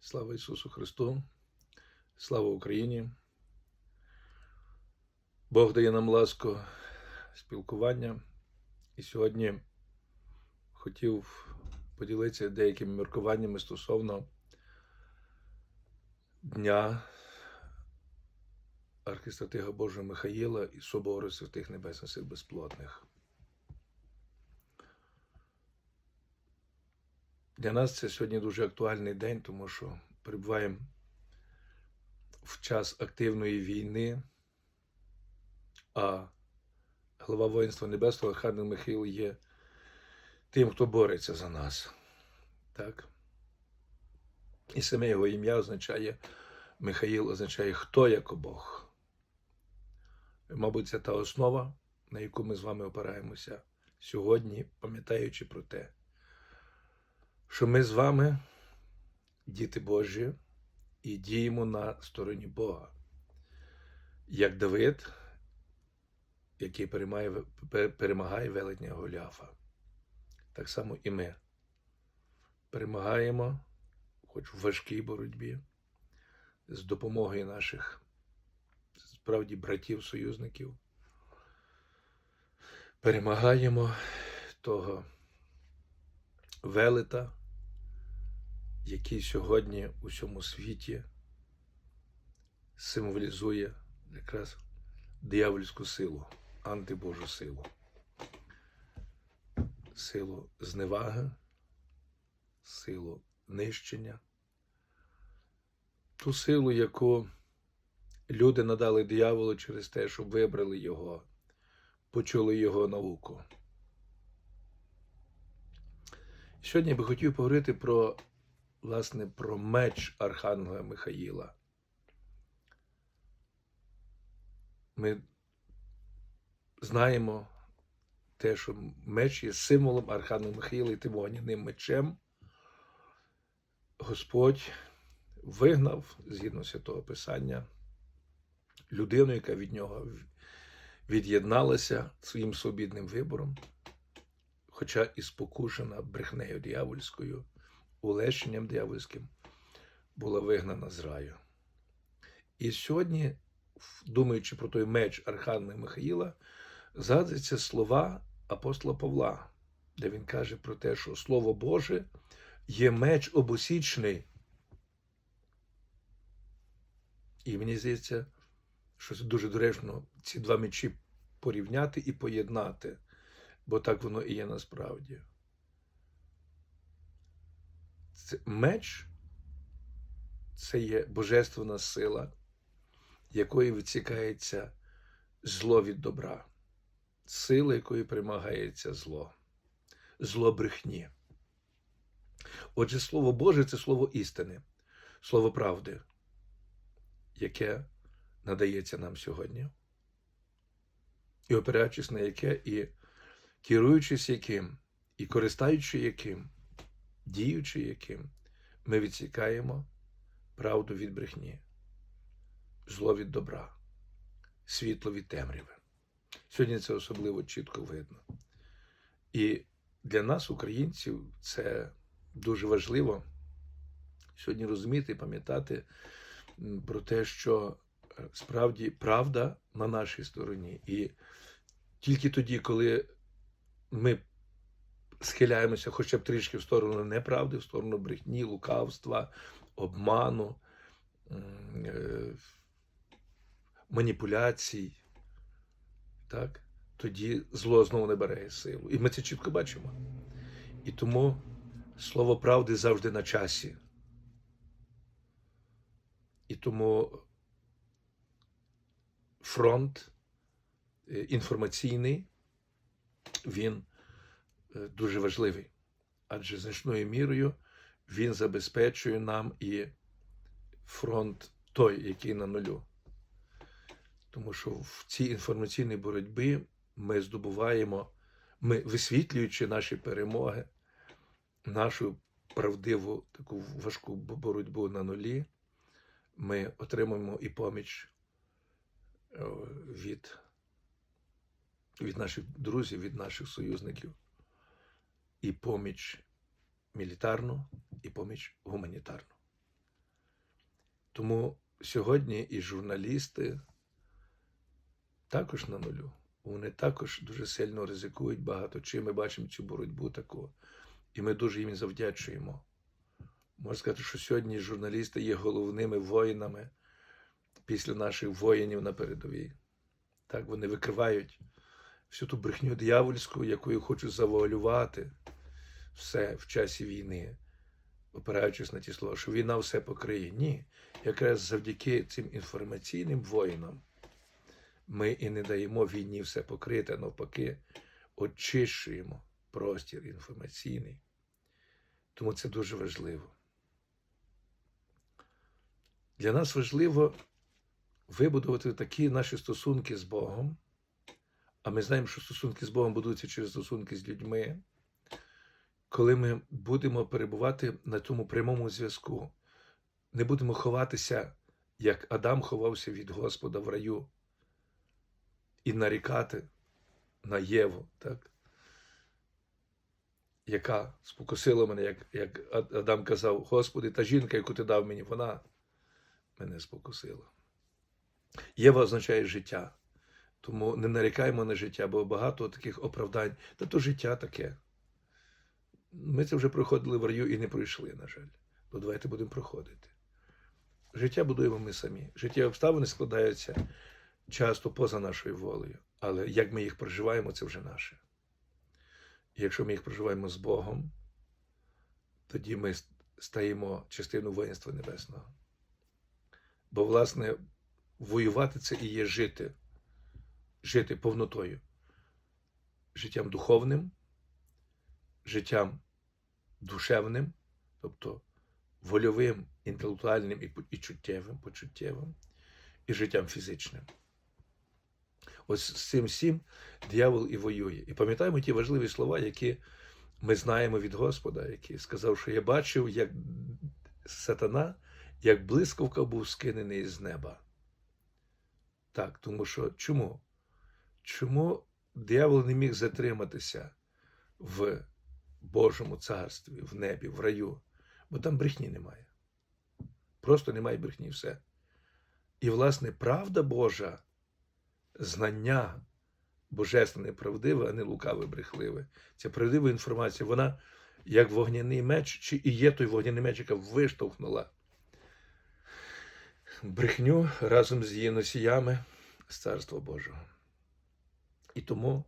Слава Ісусу Христу, слава Україні. Бог дає нам ласку спілкування. І сьогодні хотів поділитися деякими міркуваннями стосовно Дня архістратига Божого Михаїла і Собору Святих Небесних Сил Безплотних. Для нас це сьогодні дуже актуальний день, тому що перебуваємо в час активної війни, а глава воїнства Небесного Архангел Михаїл є тим, хто бореться за нас. Так? І саме його ім'я означає Михаїл означає хто як Бог. Мабуть, це та основа, на яку ми з вами опираємося сьогодні, пам'ятаючи про те, що ми з вами, діти Божі, і діємо на стороні Бога. Як Давид, який перемагає, перемагає велетня Голіафа. Так само і ми перемагаємо, хоч в важкій боротьбі, з допомогою наших справді братів-союзників. Перемагаємо того велета, який сьогодні у всьому світі символізує якраз диявольську силу, антибожу силу, силу зневаги, силу нищення, ту силу, яку люди надали дияволу через те, що вибрали його, почули його науку. Сьогодні я би хотів поговорити про, власне, про меч Архангела Михаїла. Ми знаємо те, що меч є символом Архангела Михаїла і тим вогняним мечем. Господь вигнав, згідно святого Писання, людину, яка від нього від'єдналася своїм свобідним вибором хоча і спокушена брехнею диявольською, улещенням диявольським, була вигнана з раю. І сьогодні, думаючи про той меч Архангела Михаїла, згадуються слова апостола Павла, де він каже про те, що Слово Боже є меч обосічний. І мені здається, що це дуже доречно ці два мечі порівняти і поєднати бо так воно і є насправді. Це меч це є божественна сила, якої відсікається зло від добра, сила, якої примагається зло, зло брехні. Отже, Слово Боже це слово істини, слово правди, яке надається нам сьогодні, і опираючись на яке і керуючись яким і користаючи яким, діючи яким, ми відсікаємо правду від брехні, зло від добра, світло від темряви. Сьогодні це особливо чітко видно. І для нас, українців, це дуже важливо сьогодні розуміти і пам'ятати про те, що е, справді правда на нашій стороні. І тільки тоді, коли ми схиляємося хоча б трішки в сторону неправди, в сторону брехні, лукавства, обману, е, маніпуляцій, так? тоді зло знову не бере силу. І ми це чітко бачимо. І тому слово правди завжди на часі. І тому фронт е, інформаційний він дуже важливий, адже значною мірою він забезпечує нам і фронт той, який на нулю. Тому що в цій інформаційній боротьбі ми здобуваємо, ми висвітлюючи наші перемоги, нашу правдиву таку важку боротьбу на нулі, ми отримуємо і поміч е, від від наших друзів, від наших союзників, і поміч мілітарну, і поміч гуманітарну. Тому сьогодні і журналісти також на нулю. Вони також дуже сильно ризикують багато чим. Ми бачимо цю боротьбу таку. І ми дуже їм завдячуємо. Можна сказати, що сьогодні журналісти є головними воїнами після наших воїнів на передовій. Так, вони викривають всю ту брехню диявольську, якою хочуть завуалювати все в часі війни, опираючись на ті слова, що війна все покриє. Ні. Якраз завдяки цим інформаційним воїнам ми і не даємо війні все покрити, а навпаки, очищуємо простір інформаційний. Тому це дуже важливо. Для нас важливо вибудувати такі наші стосунки з Богом, а ми знаємо, що стосунки з Богом будуються через стосунки з людьми, коли ми будемо перебувати на тому прямому зв'язку, не будемо ховатися, як Адам ховався від Господа в раю, і нарікати на Єву, так? яка спокусила мене, як, як Адам казав, Господи, та жінка, яку ти дав мені, вона мене спокусила. Єва означає життя. Тому не нарікаємо на життя, бо багато таких оправдань. Та то життя таке. Ми це вже проходили в раю і не пройшли, на жаль. То давайте будемо проходити. Життя будуємо ми самі. Життя обставини складаються часто поза нашою волею. Але як ми їх проживаємо, це вже наше. І якщо ми їх проживаємо з Богом, тоді ми стаємо частиною воїнства небесного. Бо, власне, воювати це і є жити, жити повнотою, життям духовним, життям душевним, тобто вольовим, інтелектуальним і чуттєвим, почуттєвим, і життям фізичним. Ось з цим всім диявол і воює. І пам'ятаємо ті важливі слова, які ми знаємо від Господа, який сказав, що я бачив, як сатана, як блискавка був скинений з неба. Так, тому що чому? Чому диявол не міг затриматися в Божому царстві, в небі, в раю? Бо там брехні немає. Просто немає брехні все. І, власне, правда Божа знання божественне, правдиве, а не лукаве, брехливе. Ця правдива інформація, вона як вогняний меч, чи і є той вогняний меч, яка виштовхнула брехню разом з її носіями з Царства Божого. І тому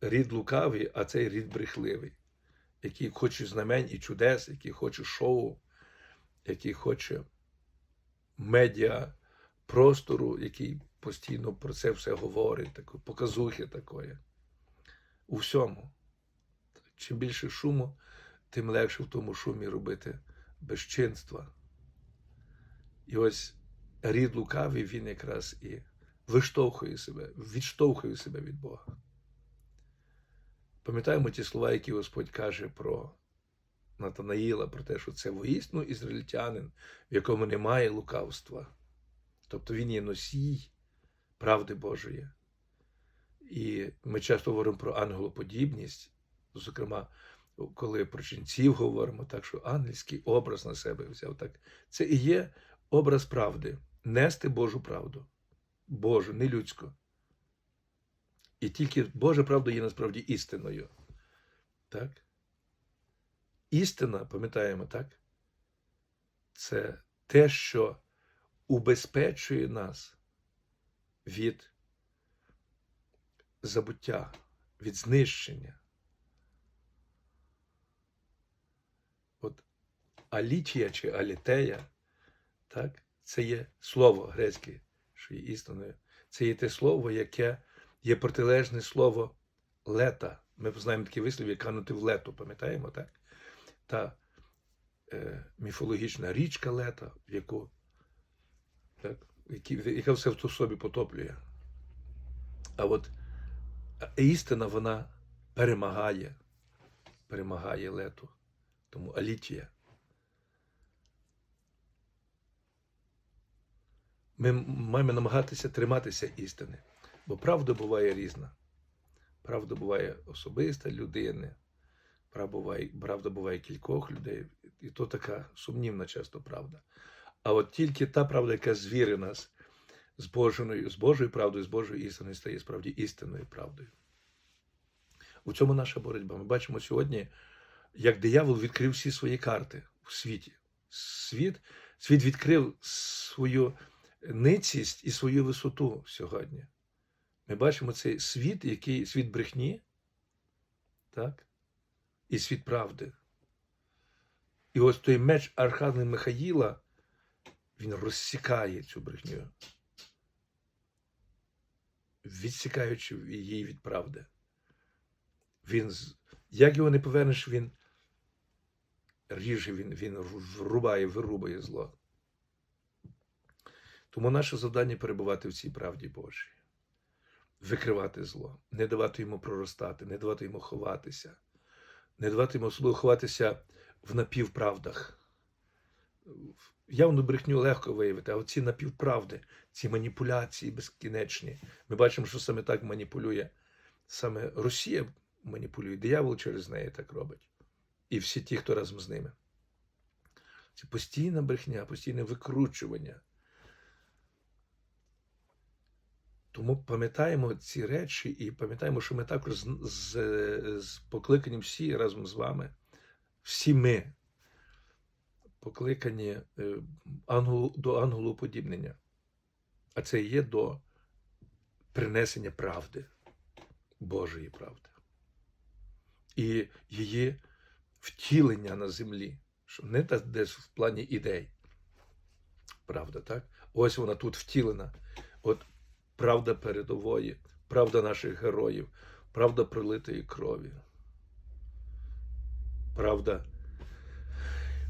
рід лукавий, а цей рід брехливий, який хоче знамень і чудес, який хоче шоу, який хоче медіа простору, який постійно про це все говорить, такої показухи такої. У всьому. Чим більше шуму, тим легше в тому шумі робити безчинства. І ось рід лукавий він якраз і виштовхує себе, відштовхує себе від Бога. Пам'ятаємо ті слова, які Господь каже про Натанаїла, про те, що це воїстину ізраїльтянин, в якому немає лукавства. Тобто він є носій правди Божої. І ми часто говоримо про ангелоподібність, зокрема, коли про ченців говоримо, так що ангельський образ на себе взяв. так. Це і є образ правди, нести Божу правду. Божу, не людську. І тільки Божа правда є насправді істиною. Так? Істина, пам'ятаємо, так? Це те, що убезпечує нас від забуття, від знищення. От алітія чи алітея, так, це є слово грецьке, що є істиною. Це є те слово, яке є протилежне слово лета. Ми знаємо такі вислів, як канути в лету, пам'ятаємо, так? Та е, міфологічна річка лета, в яку так, які, яка все в собі потоплює. А от істина вона перемагає, перемагає лету, тому алітія. Ми маємо намагатися триматися істини, бо правда буває різна. Правда буває особиста людини, правда буває, правда буває кількох людей. І то така сумнівна часто правда. А от тільки та правда, яка звіри нас з Божою, з Божою правдою, з Божою істиною, стає справді істинною правдою. У цьому наша боротьба. Ми бачимо сьогодні, як диявол відкрив всі свої карти в світі. Світ, світ відкрив свою ницість і свою висоту сьогодні. Ми бачимо цей світ, який світ брехні, так? і світ правди. І ось той меч Архангела Михаїла, він розсікає цю брехню, відсікаючи її від правди. Він, як його не повернеш, він ріже, він, він врубає, вирубає зло. Тому наше завдання перебувати в цій правді Божій, викривати зло, не давати йому проростати, не давати йому ховатися, не давати йому особливо ховатися в напівправдах. Явну брехню легко виявити, а оці напівправди, ці маніпуляції безкінечні. Ми бачимо, що саме так маніпулює. Саме Росія маніпулює, диявол через неї так робить. І всі ті, хто разом з ними. Це постійна брехня, постійне викручування. Тому пам'ятаємо ці речі і пам'ятаємо, що ми також з, з, з покликанням всі разом з вами, всі ми покликані е, ангелу, до ангелоподібнення. А це є до принесення правди, Божої правди. І її втілення на землі, що не десь в плані ідей. Правда, так? Ось вона тут втілена. От правда передової, правда наших героїв, правда пролитої крові, правда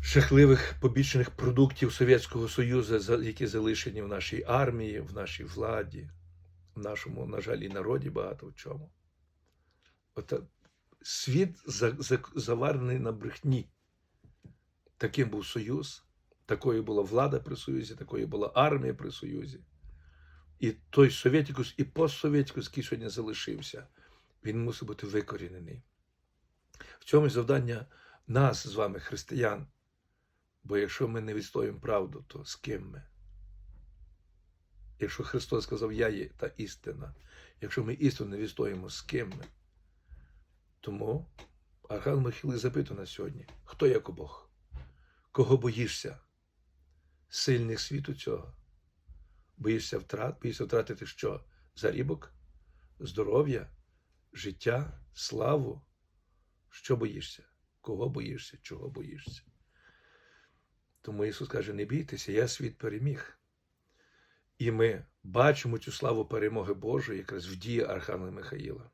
жахливих побічних продуктів Совєтського Союзу, які залишені в нашій армії, в нашій владі, в нашому, на жаль, і народі багато в чому. От світ за- за- заварений на брехні. Таким був Союз, такою була влада при Союзі, такою була армія при Союзі. І той Совєтікус, і постсовєтікус, який сьогодні залишився, він мусить бути викорінений. В цьому завдання нас з вами, християн. Бо якщо ми не відстоїмо правду, то з ким ми? Якщо Христос сказав, Я є та істина, якщо ми істину не відстоїмо, з ким ми? Тому Архангел Михайло запитує нас сьогодні, хто як Бог? Кого боїшся? Сильних світу цього? Боїшся втрат, боїшся втратити що? Зарібок, здоров'я, життя, славу? Що боїшся? Кого боїшся? Чого боїшся? Тому Ісус каже: не бійтеся, я світ переміг. І ми бачимо цю славу перемоги Божої якраз в дії Архангела Михаїла.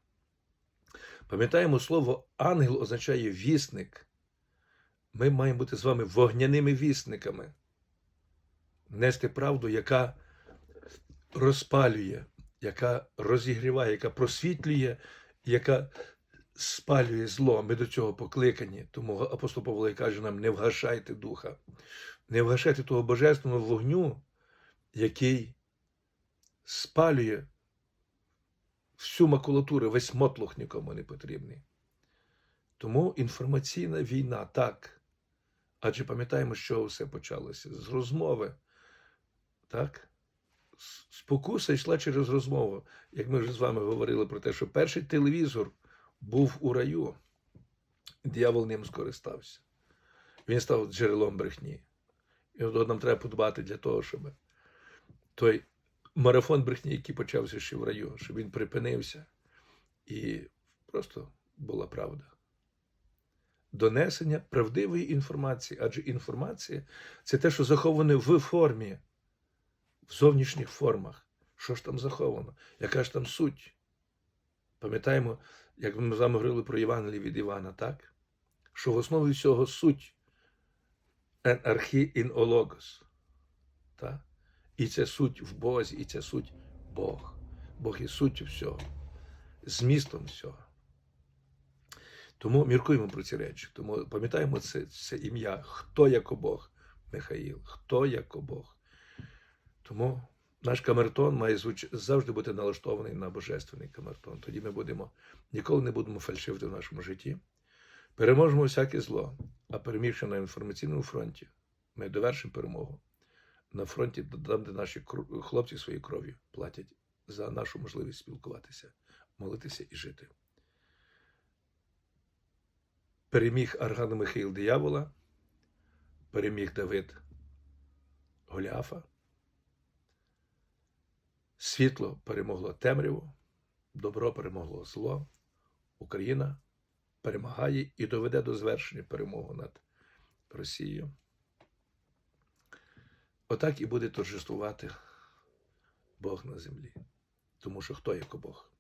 Пам'ятаємо, слово ангел означає вісник. Ми маємо бути з вами вогняними вісниками, нести правду, яка розпалює, яка розігріває, яка просвітлює, яка спалює зло. Ми до цього покликані. Тому апостол Павло каже нам: не вгашайте духа, не вгашайте того божественного вогню, який спалює всю макулатуру, весь мотлух нікому не потрібний. Тому інформаційна війна так. Адже пам'ятаємо, що все почалося з розмови. Так? Спокуса йшла через розмову. Як ми вже з вами говорили про те, що перший телевізор був у раю, диявол ним скористався. Він став джерелом брехні. І от нам треба подбати для того, щоб той марафон брехні, який почався ще в раю, щоб він припинився. І просто була правда. Донесення правдивої інформації, адже інформація це те, що заховане в формі, в зовнішніх формах. Що ж там заховано? Яка ж там суть? Пам'ятаємо, як ми з вами говорили про Євангеліє від Івана, так? Що в основі всього суть in І це суть в Бозі, і це суть Бог. Бог є суттю всього, змістом всього. Тому міркуємо про ці речі. Тому пам'ятаємо це, це ім'я, хто як Бог, Михаїл, хто як Бог. Тому наш камертон має завжди бути налаштований на божественний камертон. Тоді ми будемо ніколи не будемо фальшивити в нашому житті. Переможемо всяке зло, а перемігши на інформаційному фронті, ми довершимо перемогу на фронті, там, де наші хлопці своєю кров'ю платять за нашу можливість спілкуватися, молитися і жити. Переміг Арган Михаїл диявола, переміг Давид Голіафа. Світло перемогло темряву, добро перемогло зло. Україна перемагає і доведе до звершення перемогу над Росією. Отак і буде торжествувати Бог на землі. Тому що хто як Бог?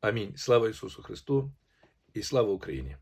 Амінь. Слава Ісусу Христу і слава Україні!